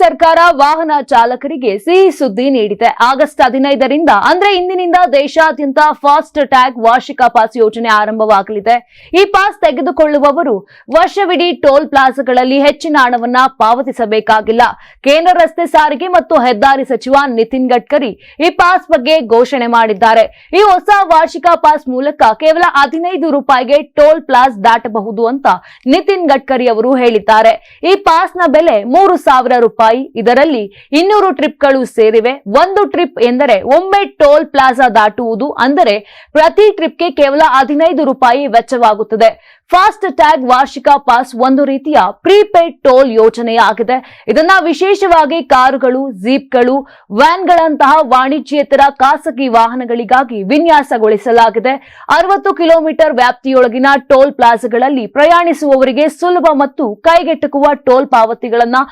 ಸರ್ಕಾರ ವಾಹನ ಚಾಲಕರಿಗೆ ಸಿಹಿ ಸುದ್ದಿ ನೀಡಿದೆ. ಆಗಸ್ಟ್ ಹದಿನೈದರಿಂದ, ಅಂದ್ರೆ ಇಂದಿನಿಂದ ದೇಶಾದ್ಯಂತ ಫಾಸ್ಟ್ ಟ್ಯಾಗ್ ವಾರ್ಷಿಕ ಪಾಸ್ ಯೋಜನೆ ಆರಂಭವಾಗಲಿದೆ. ಈ ಪಾಸ್ ತೆಗೆದುಕೊಳ್ಳುವವರು ವರ್ಷವಿಡೀ ಟೋಲ್ ಪ್ಲಾಜಾಗಳಲ್ಲಿ ಹೆಚ್ಚಿನ ಹಣವನ್ನ ಪಾವತಿಸಬೇಕಾಗಿಲ್ಲ. ಕೇಂದ್ರ ರಸ್ತೆ ಸಾರಿಗೆ ಮತ್ತು ಹೆದ್ದಾರಿ ಸಚಿವ ನಿತಿನ್ ಗಡ್ಕರಿ ಈ ಪಾಸ್ ಬಗ್ಗೆ ಘೋಷಣೆ ಮಾಡಿದ್ದಾರೆ. ಈ ಹೊಸ ವಾರ್ಷಿಕ ಪಾಸ್ ಮೂಲಕ ಕೇವಲ ಹದಿನೈದು ರೂಪಾಯಿಗೆ ಟೋಲ್ ಪ್ಲಾಸ್ ದಾಟಬಹುದು ಅಂತ ನಿತಿನ್ ಗಡ್ಕರಿ ಅವರು ಹೇಳಿದ್ದಾರೆ. ಈ ಪಾಸ್ನ ಬೆಲೆ ಮೂರು ಸಾವಿರ ರೂಪಾಯಿ. ಇದರಲ್ಲಿ ಇನ್ನೂರು ಟ್ರಿಪ್ಗಳು ಸೇರಿವೆ. ಒಂದು ಟ್ರಿಪ್ ಎಂದರೆ ಒಮ್ಮೆ ಟೋಲ್ ಪ್ಲಾಜಾ ದಾಟುವುದು ಅಂದರೆ ಪ್ರತಿ ಟ್ರಿಪ್ಗೆ ಕೇವಲ ಹದಿನೈದು ರೂಪಾಯಿ ವೆಚ್ಚವಾಗುತ್ತದೆ. ಫಾಸ್ಟ್ ಟ್ಯಾಗ್ ವಾರ್ಷಿಕ ಪಾಸ್ ಒಂದು ರೀತಿಯ ಪ್ರೀಪೇಡ್ ಟೋಲ್ ಯೋಜನೆಯಾಗಿದೆ. ಇದನ್ನ ವಿಶೇಷವಾಗಿ ಕಾರುಗಳು, ಜೀಪ್ಗಳು, ವ್ಯಾನ್ಗಳಂತಹ ವಾಣಿಜ್ಯೇತರ ಖಾಸಗಿ ವಾಹನಗಳಿಗಾಗಿ ವಿನ್ಯಾಸಗೊಳಿಸಲಾಗಿದೆ. ಅರವತ್ತು ಕಿಲೋಮೀಟರ್ ವ್ಯಾಪ್ತಿಯೊಳಗಿನ ಟೋಲ್ ಪ್ಲಾಜಾಗಳಲ್ಲಿ ಪ್ರಯಾಣಿಸುವವರಿಗೆ ಸುಲಭ ಮತ್ತು ಕೈಗೆಟುಕುವ ಟೋಲ್ ಪಾವತಿಗಳನ್ನು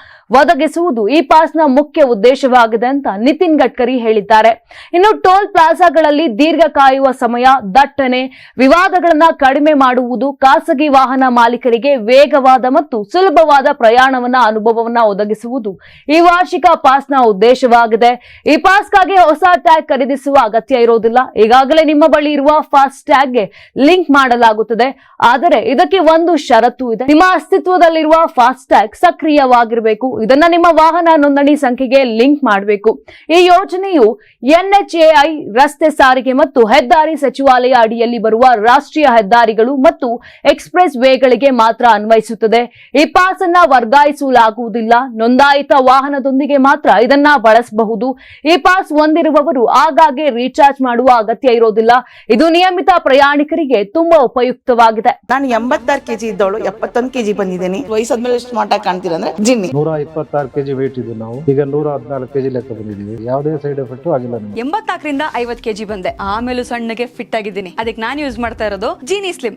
ಒದಗಿಸುವುದು ಈ ಪಾಸ್ನ ಮುಖ್ಯ ಉದ್ದೇಶವಾಗಿದೆ ಅಂತ ನಿತಿನ್ ಗಡ್ಕರಿ ಹೇಳಿದ್ದಾರೆ. ಇನ್ನು ಟೋಲ್ ಪ್ಲಾಜಾಗಳಲ್ಲಿ ದೀರ್ಘ ಕಾಯುವ ಸಮಯ, ದಟ್ಟಣೆ, ವಿವಾದಗಳನ್ನು ಕಡಿಮೆ ಮಾಡುವುದು ವಾಹನ ಮಾಲೀಕರಿಗೆ ವೇಗವಾದ ಮತ್ತು ಸುಲಭವಾದ ಪ್ರಯಾಣವನ್ನ ಅನುಭವವನ್ನ ಒದಗಿಸುವುದು ಈ ವಾರ್ಷಿಕ ಪಾಸ್ನ ಉದ್ದೇಶವಾಗಿದೆ. ಈ ಪಾಸ್ಗಾಗಿ ಹೊಸ ಟ್ಯಾಗ್ ಖರೀದಿಸುವ ಅಗತ್ಯ ಇರೋದಿಲ್ಲ. ಈಗಾಗಲೇ ನಿಮ್ಮ ಬಳಿ ಇರುವ ಫಾಸ್ಟ್ ಟ್ಯಾಗ್ಗೆ ಲಿಂಕ್ ಮಾಡಲಾಗುತ್ತದೆ. ಆದರೆ ಇದಕ್ಕೆ ಒಂದು ಷರತ್ತು ಇದೆ. ನಿಮ್ಮ ಅಸ್ತಿತ್ವದಲ್ಲಿರುವ ಫಾಸ್ಟ್ ಟ್ಯಾಗ್ ಸಕ್ರಿಯವಾಗಿರಬೇಕು. ಇದನ್ನ ನಿಮ್ಮ ವಾಹನ ನೋಂದಣಿ ಸಂಖ್ಯೆಗೆ ಲಿಂಕ್ ಮಾಡಬೇಕು. ಈ ಯೋಜನೆಯು ಎನ್ಎಚ್ಎಐ, ರಸ್ತೆ ಸಾರಿಗೆ ಮತ್ತು ಹೆದ್ದಾರಿ ಸಚಿವಾಲಯ ಅಡಿಯಲ್ಲಿ ಬರುವ ರಾಷ್ಟ್ರೀಯ ಹೆದ್ದಾರಿಗಳು ಮತ್ತು ಎಕ್ಸ್ಪ್ರೆಸ್ ವೇಗಳಿಗೆ ಮಾತ್ರ ಅನ್ವಯಿಸುತ್ತದೆ. ಈ ಪಾಸ್ ಅನ್ನ ವರ್ಗಾಯಿಸಲಾಗುವುದಿಲ್ಲ ನೋಂದಾಯಿತ ವಾಹನದೊಂದಿಗೆ ಮಾತ್ರ ಇದನ್ನ ಬಳಸಬಹುದು. ಈ ಪಾಸ್ ಹೊಂದಿರುವವರು ಆಗಾಗ್ಗೆ ರೀಚಾರ್ಜ್ ಮಾಡುವ ಅಗತ್ಯ ಇರೋದಿಲ್ಲ. ಇದು ನಿಯಮಿತ ಪ್ರಯಾಣಿಕರಿಗೆ ತುಂಬಾ ಉಪಯುಕ್ತವಾಗಿದೆ. ನಾನು ಎಂಬತ್ತಾರು ಕೆಜಿ ಇದ್ದವಳು ಎಪ್ಪತ್ತೊಂದು ಕೆಜಿ ಬಂದಿದ್ದೀನಿ. ವಯಸ್ಸಾದ್ಮೇಲೆ ಸ್ಮಾರ್ಟ್ ಆಗಿ ಕಾಣ್ತೀರ ಅಂದ್ರೆ ಜಿನ್ನಿ. ನೂರ ಇಪ್ಪತ್ತಾರು ಕೆಜಿ ವೇಟ್ ಇದ್ದು ನಾವು. ಈಗ ನೂರ ಹದಿನಾಲ್ಕು ಕೆಜಿ ಲೆಕ್ಕ ಬಂದಿದ್ದೀವಿ. ಯಾವುದೇ ಸೈಡ್ ಎಫೆಕ್ಟ್ ಆಗಿಲ್ಲ ಎಂಬತ್ತಾಕರಿಂದ ಎಂಬತ್ನಾಲ್ಕರಿಂದ ಐವತ್ ಕೆಜಿ ಬಂದೆ. ಆಮೇಲೆ ಸಣ್ಣಗೆ ಫಿಟ್ ಆಗಿದ್ದೀನಿ. ಅದಕ್ಕೆ ನಾನು ಯೂಸ್ ಮಾಡ್ತಾ ಇರೋದು ಜೀನಿ ಸ್ಲಿಮ್